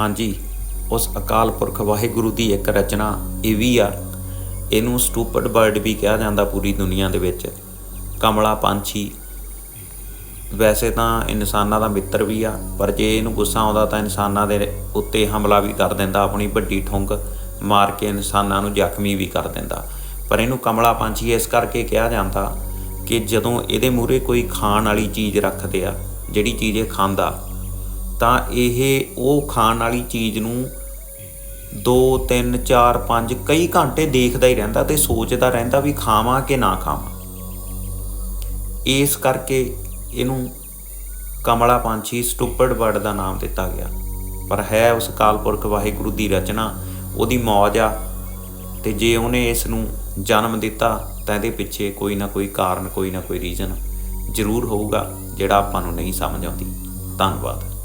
ਹਾਂਜੀ, ਉਸ ਅਕਾਲ ਪੁਰਖ ਵਾਹਿਗੁਰੂ ਦੀ ਇੱਕ ਰਚਨਾ ਇਹ ਵੀ ਆ। ਇਹਨੂੰ ਸਟੂਪਿਡ ਬਰਡ ਵੀ ਕਿਹਾ ਜਾਂਦਾ ਪੂਰੀ ਦੁਨੀਆ ਦੇ ਵਿੱਚ। ਕਮਲਾ ਪੰਛੀ। ਵੈਸੇ ਤਾਂ ਇਨਸਾਨਾਂ ਦਾ ਮਿੱਤਰ ਵੀ ਆ, ਪਰ ਜੇ ਇਹਨੂੰ ਗੁੱਸਾ ਆਉਂਦਾ ਤਾਂ ਇਨਸਾਨਾਂ ਦੇ ਉੱਤੇ ਹਮਲਾ ਵੀ ਕਰ ਦਿੰਦਾ, ਆਪਣੀ ਵੱਡੀ ਠੁੰਗ ਮਾਰ ਕੇ ਇਨਸਾਨਾਂ ਨੂੰ ਜ਼ਖਮੀ ਵੀ ਕਰ ਦਿੰਦਾ। ਪਰ ਇਹਨੂੰ ਕਮਲਾ ਪੰਛੀ ਇਸ ਕਰਕੇ ਕਿਹਾ ਜਾਂਦਾ ਕਿ ਜਦੋਂ ਇਹਦੇ ਮੂਹਰੇ ਕੋਈ ਖਾਣ ਵਾਲੀ ਚੀਜ਼ ਰੱਖਦੇ ਆ, ਜਿਹੜੀ ਚੀਜ਼ ਇਹ ਖਾਂਦਾ ਤਾਂ ਇਹ ਉਹ ਖਾਣ ਵਾਲੀ ਚੀਜ਼ ਨੂੰ 2 3 4 5 ਕਈ ਘੰਟੇ ਦੇਖਦਾ ਹੀ ਰਹਿੰਦਾ ਤੇ ਸੋਚਦਾ ਰਹਿੰਦਾ ਵੀ ਖਾਵਾਂ ਕਿ ਨਾ ਖਾਵਾਂ। ਇਸ ਕਰਕੇ ਇਹਨੂੰ ਕਮਲਾ ਪੰਛੀ ਸਟੂਪਿਡ ਬਰਡ ਦਾ ਨਾਮ ਦਿੱਤਾ ਗਿਆ। ਪਰ ਹੈ ਉਸ ਕਾਲਪੁਰਖ ਵਾਹਿਗੁਰੂ ਦੀ ਰਚਨਾ, ਉਹਦੀ ਮੌਜ ਆ ਤੇ ਜੇ ਉਹਨੇ ਇਸ ਨੂੰ ਜਨਮ ਦਿੱਤਾ ਤਾਂ ਇਹਦੇ ਪਿੱਛੇ ਕੋਈ ਨਾ ਕੋਈ ਕਾਰਨ, ਕੋਈ ਨਾ ਕੋਈ ਰੀਜ਼ਨ ਜ਼ਰੂਰ ਹੋਊਗਾ, ਜਿਹੜਾ ਆਪਾਂ ਨੂੰ ਨਹੀਂ ਸਮਝ ਆਉਂਦੀ। ਧੰਨਵਾਦ।